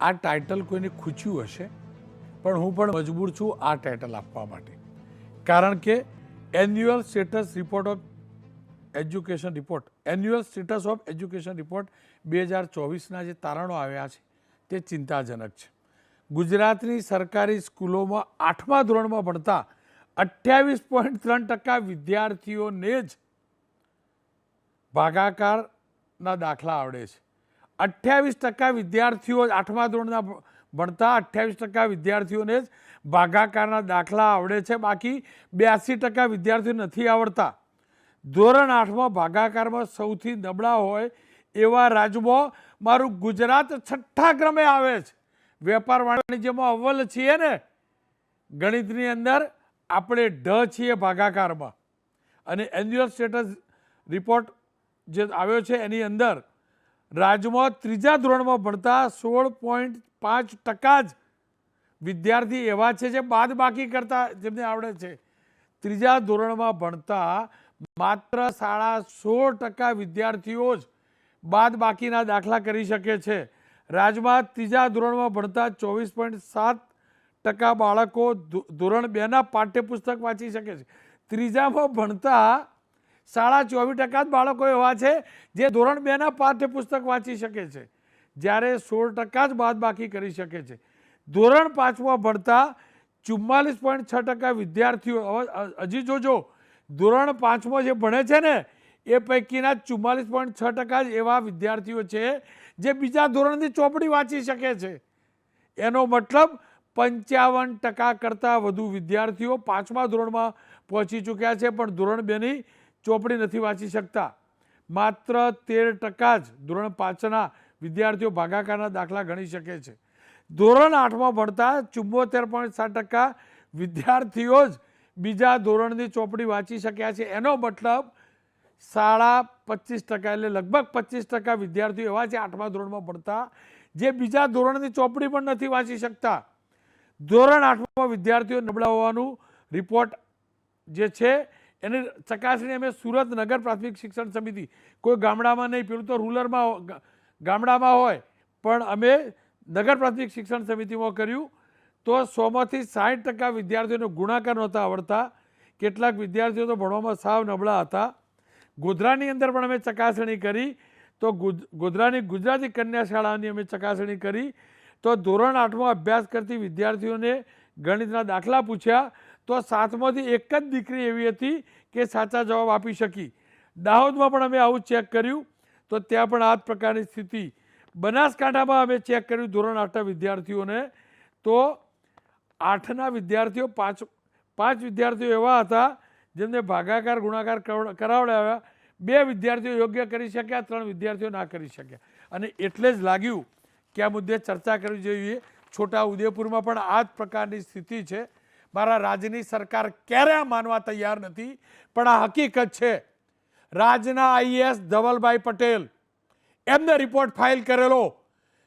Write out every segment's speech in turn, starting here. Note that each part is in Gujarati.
આ ટાઇટલ કોઈને ખૂચ્યું હશે, પણ હું પણ મજબૂર છું આ ટાઇટલ આપવા માટે. કારણ કે annual status report of education report annual status of education report બે હજાર ચોવીસના જે તારણો આવ્યા છે, તે ચિંતાજનક છે. ગુજરાતની સરકારી સ્કૂલોમાં આઠમા ધોરણમાં ભણતા અઠ્યાવીસ પોઈન્ટ ત્રણ ટકા વિદ્યાર્થીઓને જ ભાગાકારના દાખલા આવડે છે. અઠ્યાવીસ ટકા વિદ્યાર્થીઓ આઠમા ધોરણના ભણતા, અઠ્યાવીસ ટકા વિદ્યાર્થીઓને જ ભાગાકારના દાખલા આવડે છે. બાકી બ્યાસી ટકા વિદ્યાર્થીઓ નથી આવડતા. ધોરણ આઠમાં ભાગાકારમાં સૌથી નબળા હોય એવા રાજ્યમાં મારું ગુજરાત છઠ્ઠા ક્રમે આવે છે. વેપાર વાણિજ્યમાં અવ્વલ છીએ ને. ગણિતની અંદર આપણે ઢ છીએ ભાગાકારમાં. અને એન્યુઅલ સ્ટેટસ રિપોર્ટ જે આવ્યો છે એની અંદર રાજ્યમાં ત્રીજા ધોરણમાં ભણતા સોળ પોઈન્ટ પાંચ ટકા જ વિદ્યાર્થી એવા છે જે બાદ બાકી કરતા, જેમને આવડે છે. ત્રીજા ધોરણમાં ભણતા માત્ર સાડા સોળ ટકા વિદ્યાર્થીઓ જ બાદ બાકીના દાખલા કરી શકે છે. રાજ્યમાં ત્રીજા ધોરણમાં ભણતા ચોવીસ પોઈન્ટ સાત ટકા બાળકો ધોરણ બેના પાઠ્યપુસ્તક વાંચી શકે છે. ત્રીજામાં ભણતા સાડા ચોવીસ ટકા જ બાળકો એવા છે જે ધોરણ બેના પાઠ્યપુસ્તક વાંચી શકે છે. જ્યારે સોળ ટકા જ બાદબાકી કરી શકે છે. ધોરણ પાંચમાં ભણતા ચુમ્માલીસ પોઈન્ટ છ ટકા વિદ્યાર્થીઓ હજી જોજો, ધોરણ પાંચમાં જે ભણે છે ને, એ પૈકીના ચુમ્માલીસ પોઈન્ટ છ ટકા જ એવા વિદ્યાર્થીઓ છે જે બીજા ધોરણની ચોપડી વાંચી શકે છે. એનો મતલબ પંચાવન ટકા કરતાં વધુ વિદ્યાર્થીઓ પાંચમા ધોરણમાં પહોંચી ચૂક્યા છે, પણ ધોરણ બેની ચોપડી નથી વાંચી શકતા. માત્ર તેર ટકા જ ધોરણ પાંચના વિદ્યાર્થીઓ ભાગાકારના દાખલા ગણી શકે છે. ધોરણ આઠમાં ભણતા ચુંબોતેર પોઈન્ટ સાત ટકા વિદ્યાર્થીઓ જ બીજા ધોરણની ચોપડી વાંચી શક્યા છે. એનો મતલબ સાડા પચીસ ટકા એટલે લગભગ પચીસ ટકા વિદ્યાર્થીઓ એવા છે આઠમા ધોરણમાં ભણતા, જે બીજા ધોરણની ચોપડી પણ નથી વાંચી શકતા. ધોરણ આઠમાં વિદ્યાર્થીઓ નબળા હોવાનું રિપોર્ટ જે છે એની ચકાસણી અમે સુરત નગર પ્રાથમિક શિક્ષણ સમિતિ, કોઈ ગામડામાં નહીં, પેલું તો રૂરલમાં ગામડામાં હોય, પણ અમે નગર પ્રાથમિક શિક્ષણ સમિતિમાં કર્યું. તો સોમાંથી સાઠ ટકા વિદ્યાર્થીઓને ગુણાકાર નહોતા આવડતા. કેટલાક વિદ્યાર્થીઓ તો ભણવામાં સાવ નબળા હતા. ગોધરાની અંદર પણ અમે ચકાસણી કરી. તો ગોધરાની ગુજરાતી કન્યા શાળાની અમે ચકાસણી કરી. તો ધોરણ આઠમાં અભ્યાસ કરતી વિદ્યાર્થીઓને ગણિતના દાખલા પૂછ્યા. તો સાતમાંથી એક જ દીકરી એવી હતી કે સાચા જવાબ આપી શકી. દાહોદમાં પણ અમે આવું ચેક કર્યું. તો ત્યાં પણ આ જ પ્રકારની સ્થિતિ. બનાસકાંઠામાં અમે ચેક કર્યું ધોરણ આઠના વિદ્યાર્થીઓને. તો આઠના વિદ્યાર્થીઓ પાંચ પાંચ વિદ્યાર્થીઓ એવા હતા જેમને ભાગાકાર, ગુણાકાર કરાવ- કરાવડાવ્યા. બે વિદ્યાર્થીઓ યોગ્ય કરી શક્યા, ત્રણ વિદ્યાર્થીઓ ના કરી શક્યા. અને એટલે જ લાગ્યું કે આ મુદ્દે ચર્ચા કરવી જોઈએ. છોટા ઉદેપુરમાં પણ આ જ પ્રકારની સ્થિતિ છે. મારા રાજની સરકાર ક્યારે માનવા તૈયાર નથી? પણ આ હકીકત છે. રાજના આઈએસ ધવલભાઈ પટેલ એમને રિપોર્ટ ફાઇલ કરેલો.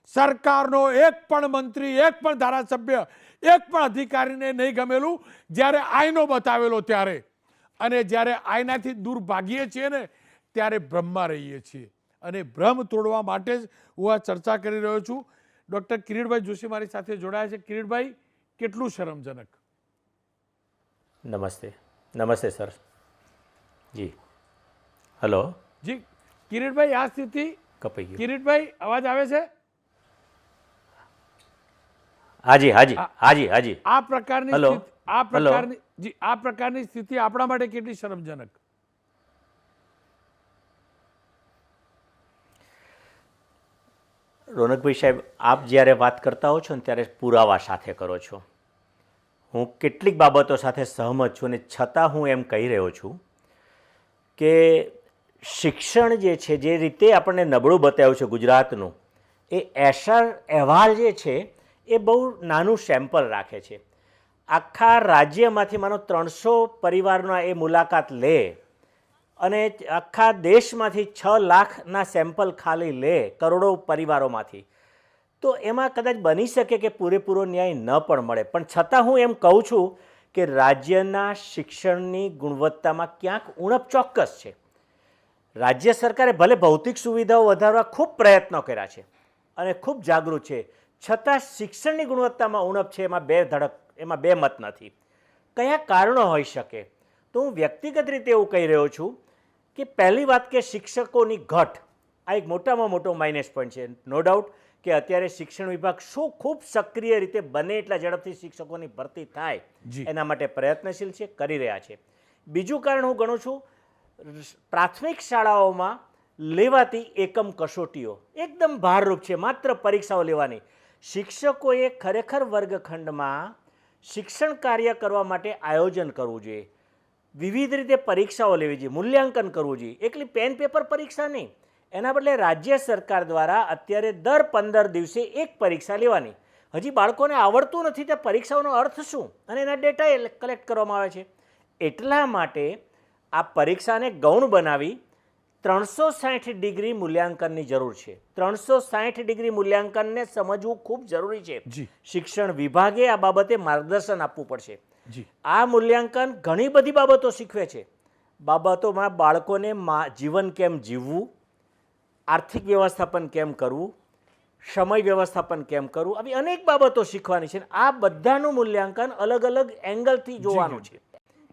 સરકારનો એક પણ મંત્રી, એક પણ ધારાસભ્ય, એક પણ અધિકારીને નહીં ગમેલું જ્યારે આઈનો બતાવેલો ત્યારે. અને જ્યારે આઈનાથી દૂર ભાગીએ છીએ ને ત્યારે ભ્રમમાં રહીએ છીએ. અને ભ્રમ તોડવા માટે જ હું આ ચર્ચા કરી રહ્યો છું. ડૉક્ટર કિરીટભાઈ જોશી મારી સાથે જોડાયા છે. કિરીટભાઈ, કેટલું શરમજનક. નમસ્તે. નમસ્તે સર. જી. હલો. જી. કિરીટભાઈ આ સ્થિતિ કપાઈ ગઈ કિરીટભાઈ અવાજ આવે છે? હાજી હાજી હાજી હાજી. આ પ્રકારની. આ. પ્રકારની જી આ પ્રકારની સ્થિતિ આપણા માટે કેટલી શરમજનક? રોનકભાઈ સાહેબ આપ જ્યારે વાત કરતા હો છો ને ત્યારે પુરાવા સાથે કરો છો. હું કેટલીક બાબતો સાથે સહમત છું અને છતાં હું એમ કહી રહ્યો છું કે શિક્ષણ જે છે, જે રીતે આપણને નબળું બતાવ્યું છે ગુજરાતનું, એ એસર અહેવાલ જે છે, એ બહુ નાનું સેમ્પલ રાખે છે. આખા રાજ્યમાંથી માનો ત્રણસો પરિવારના એ મુલાકાત લે અને આખા દેશમાંથી છ લાખના સેમ્પલ ખાલી લે કરોડો પરિવારોમાંથી. તો એમાં કદાચ બની શકે કે પૂરેપૂરો ન્યાય ન પણ મળે. પણ છતાં હું એમ કહું છું કે રાજ્યના શિક્ષણની ગુણવત્તામાં ક્યાંક ઉણપ ચોક્કસ છે. રાજ્ય સરકારે ભલે ભૌતિક સુવિધાઓ વધારવા ખૂબ પ્રયત્નો કર્યા છે અને ખૂબ જાગૃત છે, છતાં શિક્ષણની ગુણવત્તામાં ઉણપ છે એમાં બે ધડક, એમાં બે મત નથી. કયા કારણો હોઈ શકે? તો હું વ્યક્તિગત રીતે એવું કહી રહ્યો છું કે પહેલી વાત કે શિક્ષકોની ઘટ આ એક મોટામાં મોટો માઇનસ પોઈન્ટ છે નો ડાઉટ કે અત્યારે શિક્ષણ વિભાગ શું ખૂબ સક્રિય રીતે બને એટલા ઝડપથી શિક્ષકોની ભરતી થાય એના માટે પ્રયત્નશીલ છે કરી રહ્યા છે. બીજું કારણ હું ગણું છું પ્રાથમિક શાળાઓમાં લેવાતી એકમ કસોટીઓ એકદમ ભારરૂપ છે માત્ર પરીક્ષાઓ લેવાની. શિક્ષકોએ ખરેખર વર્ગખંડમાં શિક્ષણ કાર્ય કરવા માટે આયોજન કરવું જોઈએ. વિવિધ રીતે પરીક્ષાઓ લેવી જોઈએ મૂલ્યાંકન કરવું જોઈએ. એકલી પેન પેપર પરીક્ષા નહીં. એના બદલે રાજ્ય સરકાર દ્વારા અત્યારે દર પંદર દિવસે એક પરીક્ષા લેવાની. હજી બાળકોને આવડતું નથી તે પરીક્ષાઓનો અર્થ શું? અને એના ડેટા કલેક્ટ કરવામાં આવે છે. એટલા માટે આ પરીક્ષાને ગૌણ બનાવી ત્રણસો સાઠ ડિગ્રી મૂલ્યાંકનની જરૂર છે. ત્રણસો સાઠ ડિગ્રી મૂલ્યાંકનને સમજવું ખૂબ જરૂરી છે. શિક્ષણ વિભાગે આ બાબતે માર્ગદર્શન આપવું પડશે. આ મૂલ્યાંકન ઘણી બધી બાબતો શીખવે છે. બાબતોમાં બાળકોને મા જીવન કેમ જીવવું? આર્થિક વ્યવસ્થાપન કેમ કરવું? સમય વ્યવસ્થાપન કેમ કરવું? આવી અનેક બાબતો શીખવાની છે અને આ બધાનું મૂલ્યાંકન અલગ અલગ એંગલથી જોવાનું છે.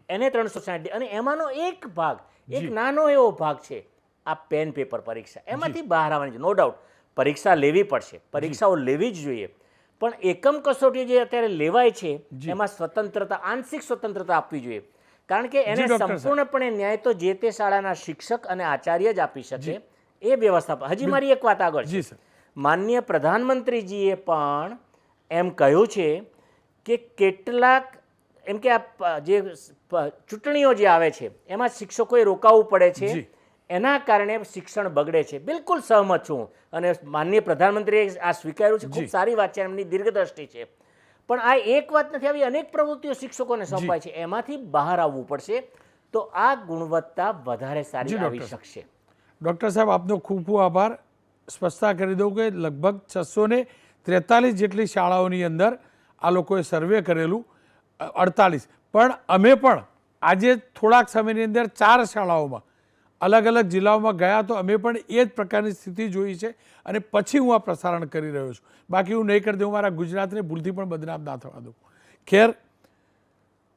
એને ત્રણસો સાઠ અને એમાંનો એક ભાગ એક નાનો એવો ભાગ છે આ પેન પેપર પરીક્ષા. એમાંથી બહાર આવવાની છે નો ડાઉટ પરીક્ષા લેવી પડશે. પરીક્ષાઓ લેવી જ જોઈએ. પણ એકમ કસોટી જે અત્યારે લેવાય છે એમાં સ્વતંત્રતા આંશિક સ્વતંત્રતા આપવી જોઈએ. કારણ કે એને. સંપૂર્ણપણે ન્યાય તો જે તે શાળાના શિક્ષક અને આચાર્ય જ આપી શકે. એ વ્યવસ્થા હજી મારી એક વાત આગળ જી સર. માન્ય પ્રધાનમંત્રીજીએ પણ એમ કહ્યું છે કે કેટલાક એમ કે આ જે ચૂંટણીઓ જે આવે છે એમાં શિક્ષકોએ રોકાવું પડે છે. એના કારણે શિક્ષણ બગડે છે. બિલકુલ સહમત છું. અને માનનીય પ્રધાનમંત્રીએ આ સ્વીકાર્યું છે. ખૂબ સારી વાત છે. એમની દીર્ઘદ્રષ્ટિ છે. પણ આ એક વાત નથી આવી. અનેક પ્રવૃત્તિઓ શિક્ષકોને સોંપાય છે. એમાંથી બહાર આવવું પડશે. તો આ ગુણવત્તા વધારે સારી આવી શકશે. ડૉક્ટર સાહેબ, આપનો ખૂબ ખૂબ આભાર. સ્પષ્ટતા કરી દઉં કે લગભગ છસો ને ત્રેતાલીસ જેટલી શાળાઓની અંદર આ લોકોએ સર્વે કરેલું અડતાલીસ. પણ અમે પણ આજે થોડાક સમયની અંદર ચાર શાળાઓમાં અલગ અલગ જિલ્લાઓમાં ગયા તો અમે પણ એ જ પ્રકારની સ્થિતિ જોઈ છે અને પછી હું આ પ્રસારણ કરી રહ્યો છું. બાકી હું નહીં કરી દઉં, મારા ગુજરાતને ભૂલથી પણ બદનામ ના થવા દઉં. ખેર,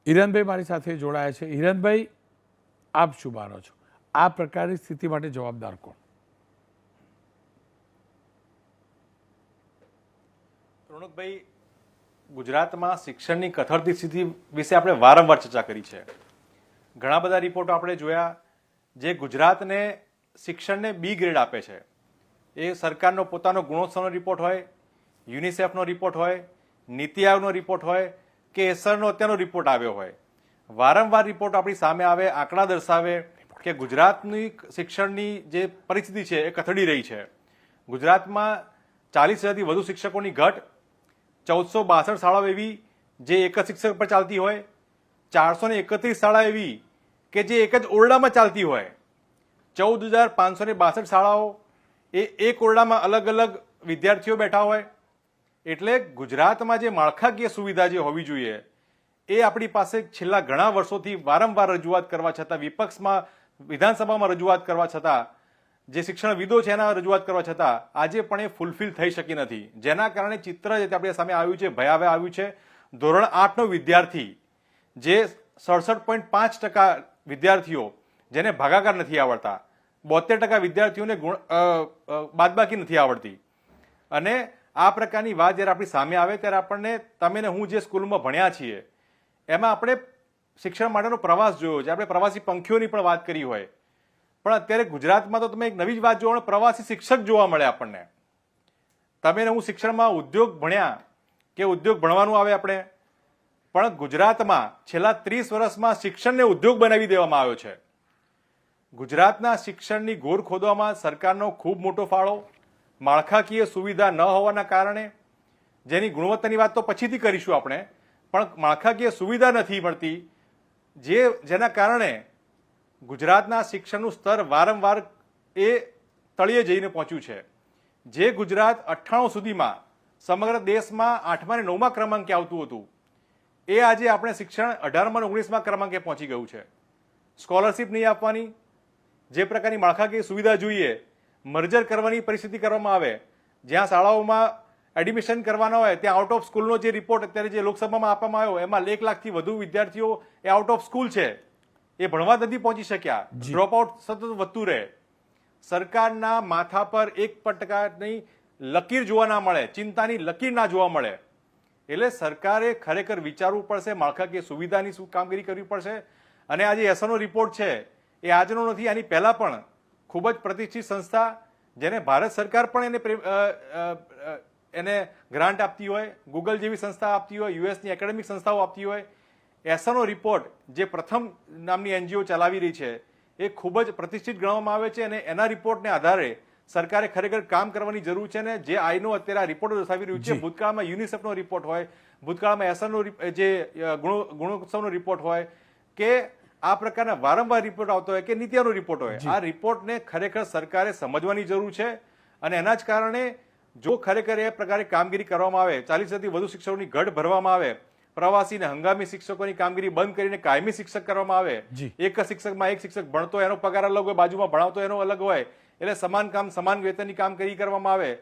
હિરણભાઈ મારી સાથે જોડાયા છે. હિરણભાઈ, આપ શું માનો છો? આ પ્રકારની સ્થિતિ માટે જવાબદાર કોણ? રોણકભાઈ ગુજરાતમાં શિક્ષણની કથળતી સ્થિતિ વિશે આપણે વારંવાર ચર્ચા કરી છે. ઘણા બધા રિપોર્ટો આપણે જોયા જે ગુજરાતને શિક્ષણને બી ગ્રેડ આપે છે. એ સરકારનો પોતાનો ગુણોત્સવનો રિપોર્ટ હોય, યુનિસેફનો રિપોર્ટ હોય, નીતિ આયોગનો રિપોર્ટ હોય કે એસરનો અત્યારનો રિપોર્ટ આવ્યો હોય. વારંવાર રિપોર્ટ આપણી સામે આવે, આંકડા દર્શાવે કે ગુજરાતની શિક્ષણની જે પરિસ્થિતિ છે એ કથળી રહી છે. ગુજરાતમાં ચાલીસ હજારથી વધુ શિક્ષકોની ઘટ, ચૌદસો બાસઠ શાળાઓ એવી જે એક જ શિક્ષક પર ચાલતી હોય, ચારસો ને એકત્રીસ શાળા એવી કે જે એક જ ઓરડામાં ચાલતી હોય. ચૌદ હજાર પાંચસો ને બાસઠ શાળાઓ એ એક ઓરડામાં અલગ અલગ વિદ્યાર્થીઓ બેઠા હોય. એટલે ગુજરાતમાં જે માળખાકીય સુવિધા જે હોવી જોઈએ, એ આપણી પાસે છેલ્લા ઘણા વર્ષોથી વારંવાર રજૂઆત કરવા છતાં વિપક્ષમાં વિધાનસભામાં રજૂઆત કરવા છતાં, જે શિક્ષણવિદો છે એના રજૂઆત કરવા છતાં, આજે પણ એ ફૂલફિલ થઈ શકી નથી. જેના કારણે ચિત્ર જે આપણી સામે આવ્યું છે, ભયાવહ આવ્યું છે, ધોરણ આઠનો વિદ્યાર્થી, જે સડસઠ પોઈન્ટ પાંચ ટકા વિદ્યાર્થીઓ, જેને ભાગાકાર નથી આવડતા બોતેર ટકા વિદ્યાર્થીઓને ગુણ બાદબાકી નથી આવડતી. અને આ પ્રકારની વાત જ્યારે આપણી સામે આવે, ત્યારે આપણને, તમે ને હું જે સ્કૂલમાં ભણ્યા છીએ, એમાં આપણે શિક્ષણ માટેનો પ્રવાસ જોયો છે. આપણે પ્રવાસી પંખીઓની પણ વાત કરી હોય. પણ અત્યારે ગુજરાતમાં તો તમે એક નવી જ વાત જોવા પ્રવાસી શિક્ષક જોવા મળે આપણને. તમે હું શિક્ષણમાં ઉદ્યોગ ભણ્યા કે ઉદ્યોગ ભણવાનું આવે આપણે? પણ ગુજરાતમાં છેલ્લા ત્રીસ વર્ષમાં શિક્ષણને ઉદ્યોગ બનાવી દેવામાં આવ્યો છે. ગુજરાતના શિક્ષણની ગોર ખોદવામાં સરકારનો ખૂબ મોટો ફાળો, માળખાકીય સુવિધા ન હોવાના કારણે, જેની ગુણવત્તાની વાત તો પછીથી કરીશું આપણે, પણ માળખાકીય સુવિધા નથી મળતી જે જેના કારણે ગુજરાતના શિક્ષણનું સ્તર વારંવાર એ તળિયે જઈને પહોંચ્યું છે. જે ગુજરાત અઠ્ઠાણું સુધીમાં સમગ્ર દેશમાં આઠમા અને નવમા ક્રમાંકે આવતું હતું. એ આજે આપણે શિક્ષણ અઢારમા અને ઓગણીસમા ક્રમાંકે પહોંચી ગયું છે. સ્કોલરશિપ નહીં આપવાની, જે પ્રકારની માળખાકીય સુવિધા જોઈએ, મર્જર કરવાની પરિસ્થિતિ કરવામાં આવે, જ્યાં શાળાઓમાં એડમિશન કરવાના હોય ત્યાં આઉટ ઓફ સ્કૂલનો જે રિપોર્ટ અત્યારે જે લોકસભામાં આપવામાં આવ્યો એમાં એક લાખથી વધુ વિદ્યાર્થીઓ એ આઉટ ઓફ સ્કૂલ છે. એ ભણવા નથી પહોંચી શક્યા. ડ્રોપ આઉટ સતત વધતું રહે. સરકારના માથા પર એક પટકાની લકીર જોવા ના મળે ચિંતાની લકીર ના જોવા મળે. એટલે સરકારે ખરેખર વિચારવું પડશે માળખાકીય સુવિધાની શું કામગીરી કરવી પડશે? અને આ જે એસઓનો રિપોર્ટ છે એ આજનો નથી આની પહેલા પણ ખૂબ જ પ્રતિષ્ઠિત સંસ્થા જેને ભારત સરકાર પણ એને એને ગ્રાન્ટ આપતી હોય ગૂગલ જેવી સંસ્થા આપતી હોય યુએસની એકેડેમિક સંસ્થાઓ આપતી હોય એસઓનો રિપોર્ટ જે પ્રથમ નામની એનજીઓ ચલાવી રહી છે એ ખૂબ જ પ્રતિષ્ઠિત ગણવામાં આવે છે અને એના રિપોર્ટને આધારે સરકારે ખરેખર કામ કરવાની જરૂર છે ને જે આઈનો અત્યારે આ રિપોર્ટ દર્શાવી રહ્યું છે ભૂતકાળમાં યુનિસેફનો રિપોર્ટ હોય ભૂતકાળમાં એસએનનો જે ગુણો ગુણોત્સવનો રિપોર્ટ હોય કે આ પ્રકારના વારંવાર રિપોર્ટ આવતો હોય કે નીતિયાનો રિપોર્ટ હોય આ રિપોર્ટને ખરેખર સરકારે સમજવાની જરૂર છે અને એના જ કારણે જો ખરેખર એ પ્રકારે કામગીરી કરવામાં આવે ચાલીસથી વધુ શિક્ષકોની ગઢ ભરવામાં આવે પ્રવાસી હંગામી શિક્ષકોની કામગીરી બંધ કરીને કાયમી શિક્ષક કરવામાં આવે એક શિક્ષકમાં એક શિક્ષક ભણતો એનો પગાર અલગ હોય બાજુમાં ભણાવતો એનો અલગ હોય એટલે સમાન કામ સમાન વેતનની કામગીરી કરવામાં આવે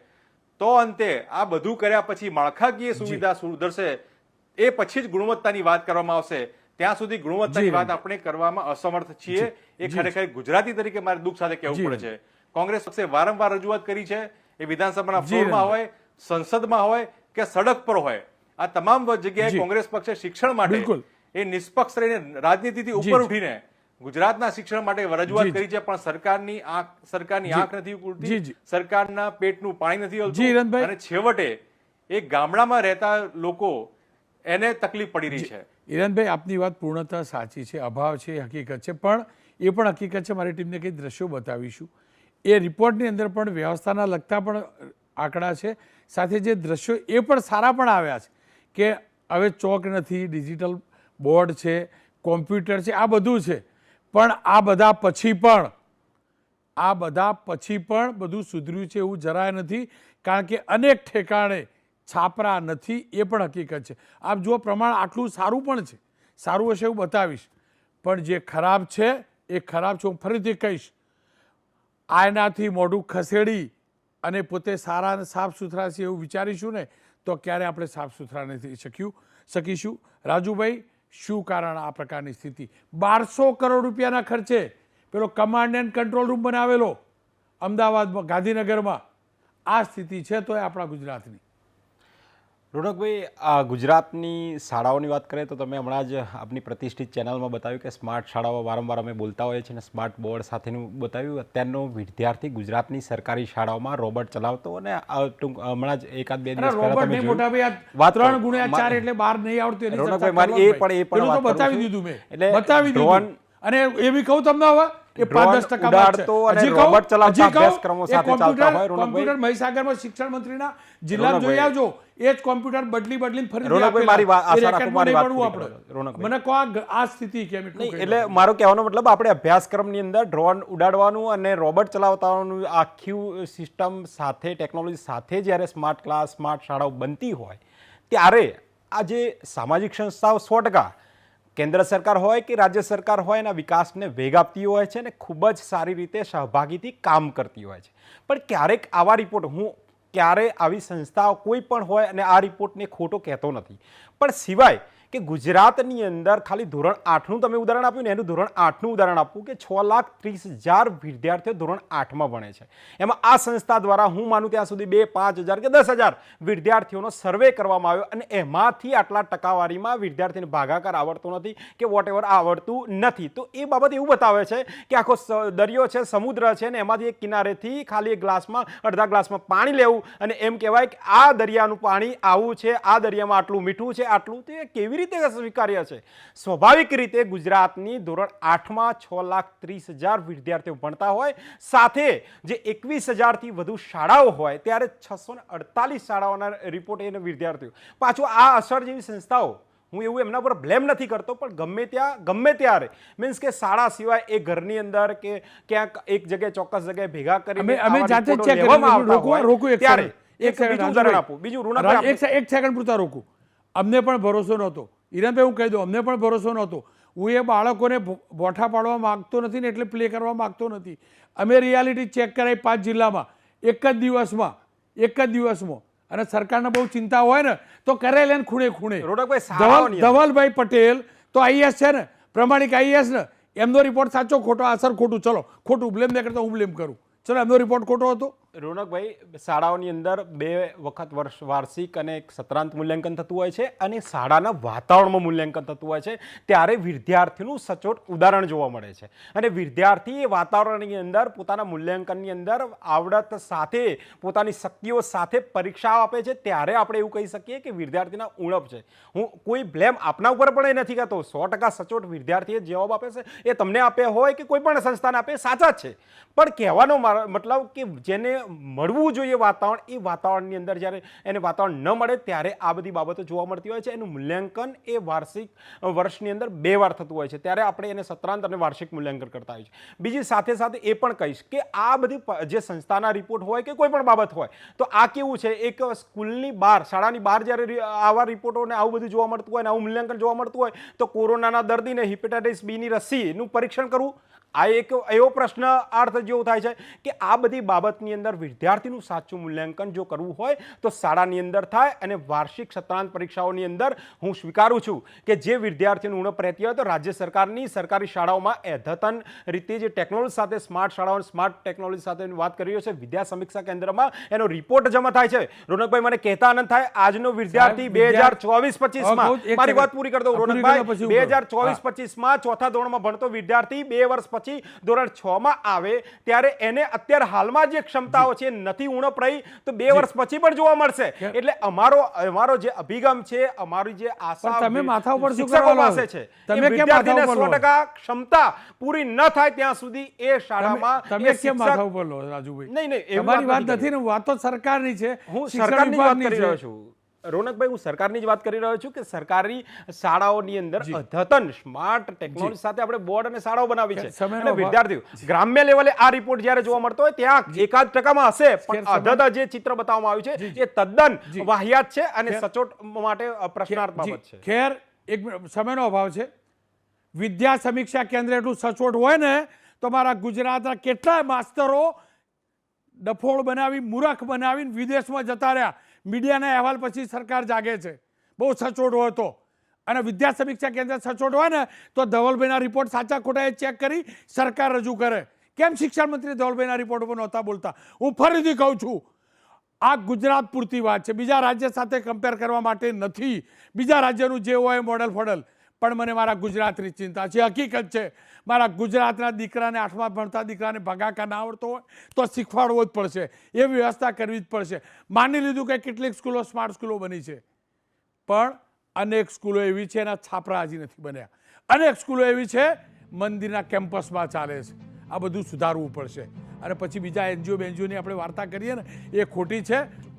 તો અંતે આ બધું કર્યા પછી માળખાકીય સુવિધા સુધરશે એ પછી જ ગુણવત્તાની વાત કરવામાં આવશે. ત્યાં સુધી ગુણવત્તાની વાત આપણે કરવામાં અસમર્થ છીએ. એ ખરેખર ગુજરાતી તરીકે મારે દુઃખ સાથે કહેવું પડે છે. કોંગ્રેસ પક્ષે વારંવાર રજૂઆત કરી છે એ વિધાનસભાના ફ્લોરમાં હોય સંસદમાં હોય કે સડક પર હોય. આ તમામ જગ્યાએ કોંગ્રેસ પક્ષે શિક્ષણ માટે એ નિષ્પક્ષ રહીને રાજનીતિથી ઉપર ઉઠીને ગુજરાતના શિક્ષણ માટે રજૂઆત. કરી છે પણ સરકારની આંખ સરકારની આંખ નથી ઉકળતી સરકારના પેટનું પાણી નથી હલતું. અને છેવટે એ ગામડામાં રહેતા લોકો એને તકલીફ પડી રહી છે. ઈરાનભાઈ આપની વાત પૂર્ણતા સાચી છે અભાવ છે હકીકત છે. પણ એ પણ હકીકત છે મારી ટીમને કંઈ દ્રશ્યો બતાવીશું. એ રિપોર્ટની અંદર પણ વ્યવસ્થાના લગતા પણ આંકડા છે. સાથે જે દ્રશ્યો એ પણ સારા પણ આવ્યા છે કે હવે ચોક નથી, ડિજિટલ બોર્ડ છે, કોમ્પ્યુટર છે, આ બધું છે. પણ આ બધા પછી પણ, આ બધા પછી પણ બધું સુધર્યું છે એવું જરાય નથી. કારણ કે અનેક ઠેકાણે છાપરા નથી, એ પણ હકીકત છે. આપ જુઓ, પ્રમાણ આટલું સારું પણ છે. સારું હશે એવું બતાવીશ. પણ જે ખરાબ છે, એ ખરાબ છે, હું ફરીથી કહીશ. આયનાથી મોઢું ખસેડી અને પોતે સારા અને સાફ સુથરા છે એવું વિચારીશું ને, તો ક્યારે આપણે સાફ સુથરા નથી શક્યું, શકીશું? રાજુભાઈ, શું કારણ આ પ્રકારની સ્થિતિ? બારસો કરોડ રૂપિયાના ખર્ચે પેલો કમાન્ડ એન્ડ કંટ્રોલ રૂમ બનાવેલો, અમદાવાદમાં, ગાંધીનગરમાં. આ સ્થિતિ છે તો એ આપણા ગુજરાતની. રોનકભાઈ આ ગુજરાતની શાળાઓની વાત કરીએ તો તમે હમણાં જ આપની પ્રતિષ્ઠિત ચેનલમાં બતાવ્યું કે સ્માર્ટ શાળાઓ વારંવાર અમે બોલતા હોઈએ છીએ અને સ્માર્ટ બોર્ડ સાથેનું બતાવ્યું. અત્યારનો વિદ્યાર્થી ગુજરાતની સરકારી શાળાઓમાં રોબોટ ચલાવતો અને ટૂંક હમણાં જ એકાદ બે દિવસ રોબર્ટ નહીં મોટા ભાઈ ત્રણ ગુણ્યા ચાર એટલે બહાર નહીં આવડતું રોનકભાઈ, મારી એ પણ- એ બતાવી દીધું મેં. એટલે બતાવી દીધું. અને એ બી કહું તમને હવે કે પાંચ દસ ટકા ઉડાડતો અને રોબોટ ચલાવતા અભ્યાસક્રમો સાથે ચાલતા હોય, કોમ્પ્યુટર મહીસાગરમાં શિક્ષણ મંત્રીના જિલ્લામાં જોઈ આવજો. એ જ કોમ્પ્યુટર બદલી બદલીને ફરીથી રોનકભાઈ, મારી વાત- આશા રાખું મારી વાત પડવું પૂરી આપણે. કરો, રોનકભાઈ. મને કહો આ સ્થિતિ કેમ એટલું નહીં કહી એટલે મારો કહેવાનો મતલબ આપણે અભ્યાસક્રમની અંદર ડ્રોન ઉડાડવાનું અને રોબોટ ચલાવતાનું આખી સિસ્ટમ સાથે ટેકનોલોજી સાથે જ્યારે સ્માર્ટ ક્લાસ સ્માર્ટ શાળાઓ બનતી હોય ત્યારે આ જે સામાજિક સંસ્થાઓ સો ટકા કેન્દ્ર સરકાર હોય કે રાજ્ય સરકાર હોય, એના વિકાસને વેગ આપતી હોય છે અને ખૂબ જ સારી રીતે સહભાગીથી કામ કરતી હોય છે. પણ ક્યારેક આવા રિપોર્ટ, હું ક્યારે આવી સંસ્થાઓ કોઈ પણ હોય અને આ રિપોર્ટને ખોટો કહેતો નથી. પણ સિવાય કે ગુજરાતની અંદર ખાલી ધોરણ આઠનું તમે ઉદાહરણ આપ્યું ને, એનું ધોરણ આઠનું ઉદાહરણ આપવું કે છ લાખ ત્રીસ હજાર વિદ્યાર્થીઓ ધોરણ આઠમાં ભણે છે. એમાં આ સંસ્થા દ્વારા હું માનું ત્યાં સુધી બે, પાંચ હજાર કે દસ હજાર વિદ્યાર્થીઓનો સર્વે કરવામાં આવ્યો અને એમાંથી આટલા ટકાવારીમાં વિદ્યાર્થીને ભાગાકાર આવડતો નથી કે વોટ આવડતું નથી. તો એ બાબત એવું બતાવે છે કે આખો દરિયો છે, સમુદ્ર છે ને એમાંથી એક કિનારેથી ખાલી એક ગ્લાસમાં, અડધા ગ્લાસમાં પાણી લેવું અને એમ કહેવાય કે આ દરિયાનું પાણી આવું છે, આ દરિયામાં આટલું મીઠું છે, આટલું. તે કેવી રીતે સ્વીકાર્ય છે. સ્વાભાવિક રીતે ગુજરાતની ધોરણ આઠમાં છ લાખ ત્રીસ હજાર વિદ્યાર્થીઓ ભણતા હોય સાથે જે એકવીસ હજારથી વધુ શાળાઓ હોય ત્યારે છસો અડતાલીસ શાળાઓના રિપોર્ટ એને વિદ્યાર્થીઓ. પાછું આ અસર જેવી સંસ્થાઓ હું એવું એમના પર બ્લેમ નથી કરતો પણ ગમે ત્યાં ગમે ત્યારે. મીન્સ કે શાળા સિવાય એ ઘરની અંદર કે ક્યાંક એક જગ્યાએ ચોક્કસ જગ્યાએ ભેગા કરી અમે જાતે ચેક રોકું રોકું એક ત્યારે. સેકન્ડ એક બીજું ઉદાહરણ આપું બીજું સે- એક સેકન્ડ પૂરતા રોકું. અમને પણ ભરોસો નહોતો. હિરણભાઈ હું કહી દઉં અમને પણ ભરોસો નહોતો. હું એ બાળકોને બોઠા પાડવા માંગતો નથી ને એટલે પ્લે કરવા માગતો નથી. અમે રિયાલિટી ચેક કરાવી પાંચ જિલ્લામાં. એક જ દિવસમાં એક જ દિવસમાં. અને સરકારને બહુ ચિંતા હોય ને તો કરે લે ખૂણે ખૂણે. ધવલભાઈ પટેલ તો આઈએસ છે ને પ્રમાણિક આઈએસ ને એમનો રિપોર્ટ સાચો ખોટો અસર ખોટું. ચલો ખોટું બ્લેમ નહીં કરતા હું બ્લેમ કરું. ચલો એમનો રિપોર્ટ ખોટો હતો? રોનકભાઈ, શાળાઓની અંદર બે વખત વર્ષ વાર્ષિક અને એક સત્રાંત મૂલ્યાંકન થતું હોય છે અને શાળાના વાતાવરણમાં મૂલ્યાંકન થતું હોય છે, ત્યારે વિદ્યાર્થીનું સચોટ ઉદાહરણ જોવા મળે છે. અને વિદ્યાર્થી એ વાતાવરણની અંદર, પોતાના મૂલ્યાંકનની અંદર આવડત સાથે, પોતાની શક્તિઓ સાથે પરીક્ષા આપે છે. ત્યારે આપણે એવું કહી શકીએ કે વિદ્યાર્થીના ઉણપ છે. હું કોઈ બ્લેમ આપના ઉપર પણ એ નથી કહેતો. સો ટકા સચોટ વિદ્યાર્થીએ જવાબ આપે છે. એ તમને આપે હોય કે કોઈ પણ સંસ્થાને આપે, સાચા છે. પણ કહેવાનો મતલબ કે જેને મળવું જોઈએ વાતાવરણ. એ વાતાવરણની અંદર જ્યારે એને વાતાવરણ ન મળે ત્યારે આ બધી બાબતો જોવા મળતી હોય છે. એનું મૂલ્યાંકન એ વાર્ષિક વર્ષની અંદર બે વાર થતું હોય છે. ત્યારે આપણે એને સત્રાંત અને વાર્ષિક મૂલ્યાંકન કરતા હોઈએ છીએ. બીજી સાથે સાથે એ પણ કહીશ કે આ બધી જે સંસ્થાના રિપોર્ટ હોય કે કોઈ પણ બાબત હોય, તો આ કેવું છે? એક સ્કૂલની બહાર શાળાની બહાર જ્યારે આવા રિપોર્ટોને આવું બધું જોવા મળતું હોય ને આવું મૂલ્યાંકન જોવા મળતું હોય, તો કોરોનાના દર્દીને હિપેટાઇટિસ બીની રસીનું પરીક્ષણ કરવું આ એક એવો પ્રશ્ન અર્થ જેવો થાય છે કે આ બધી બાબતની અંદર વિદ્યાર્થીનું સાચું મૂલ્યાંકન જો કરવું હોય તો શાળાની અંદર થાય અને વાર્ષિક સત્રાંત પરીક્ષાઓની અંદર હું સ્વીકારું છું કે જે વિદ્યાર્થીનું ઉણપ રહેતી હોય તો રાજ્ય સરકારની સરકારી શાળાઓમાં અદ્યતન રીતે જે ટેકનોલોજી સાથે સ્માર્ટ શાળાઓ સ્માર્ટ ટેકનોલોજી સાથે વાત કરી રહ્યો છે વિદ્યા સમીક્ષા કેન્દ્રમાં એનો રિપોર્ટ જમા થાય છે. રોનકભાઈ મને કહેતા આનંદ થાય. આજનો વિદ્યાર્થી બે હજાર ચોવીસ પચીસમાં મારી વાત પૂરી કરી દઉં રોનકભાઈ બે હજાર ચોવીસ પચીસમાં ચોથા ધોરણમાં ભણતો વિદ્યાર્થી બે વર્ષ પછી ધોરણ છ માં આવે ત્યારે એને અત્યારે હાલમાં જે ક્ષમતાઓ છે નથી ઉણપ રહી તો બે વર્ષ પછી પણ જોવા મળશે. એટલે અમારો અમારો જે અભિગમ છે અમારી જે આશા તમે માથા ઉપર શિક્ષકો પાસે છે તમે કેમ માથા ઉપર ક્ષમતા પૂરી ન થાય ત્યાં સુધી એ શાળામાં તમે કેમ માથા ઉપર લો રાજુભાઈ? નહીં, નહીં, તમારી વાત નથી ને વાત તો સરકારની છે. હું સરકારની વાત કરી રહ્યો છું. રોનકભાઈ હું સરકારની જ વાત કરી રહ્યો છું કે સરકારી શાળાઓની અંદર અધતન સ્માર્ટ ટેકનોલોજી સાથે આપણે બોર્ડ અને શાળાઓ બનાવી છે. અને વિદ્યાર્થીઓ ગ્રામ્ય લેવલે આ રિપોર્ટ જ્યારે જોવા મળતો હોય ત્યાં એકાદ ટકામાં હશે પણ અધત જે ચિત્ર બતાવવામાં આવ્યું છે એ તદ્દન વાહિયાત છે અને સચોટ માટે પ્રશ્નાર્થ બાબત છે. ખેર એક સમયનો અભાવ છે. વિદ્યા સમીક્ષા કેન્દ્ર એટલું સચોટ હોય ને તો મારા ગુજરાતના કેટલાય માસ્તરો ડફોળ બનાવી મૂરખ બનાવીને વિદેશમાં જતા રહ્યા. મીડિયાના અહેવાલ પછી સરકાર જાગે છે. બહુ સચોટ હોય તો. અને વિદ્યા સમીક્ષા કેન્દ્ર સચોટ હોય ને, તો ધવલભાઈના રિપોર્ટ સાચા ખોટા એ ચેક કરી સરકાર રજૂ કરે. કેમ શિક્ષણ મંત્રી ધવલભાઈના રિપોર્ટ ઉપર નહોતા બોલતા? હું ફરીથી કહું છું, આ ગુજરાત પૂરતી વાત છે. બીજા રાજ્ય સાથે કમ્પેર કરવા માટે નથી. બીજા રાજ્યનું જે હોય મોડલ ફોડલ પણ મને મારા ગુજરાતની ચિંતા છે. હકીકત છે, મારા ગુજરાતના દીકરાને આઠમા ભણતા દીકરાને ભગાકા ના આવડતો હોય તો શીખવાડવો જ પડશે. એ વ્યવસ્થા કરવી જ પડશે. માની લીધું કે કેટલીક સ્કૂલો સ્માર્ટ સ્કૂલો બની છે. પણ અનેક સ્કૂલો એવી છે, એના છાપરા હજી નથી બન્યા. અનેક સ્કૂલો એવી છે, મંદિરના કેમ્પસમાં ચાલે છે. આ બધું સુધારવું પડશે. અને પછી બીજા એનજીઓ બેનજીઓની આપણે વાર્તા કરીએ ને, એ ખોટી છે.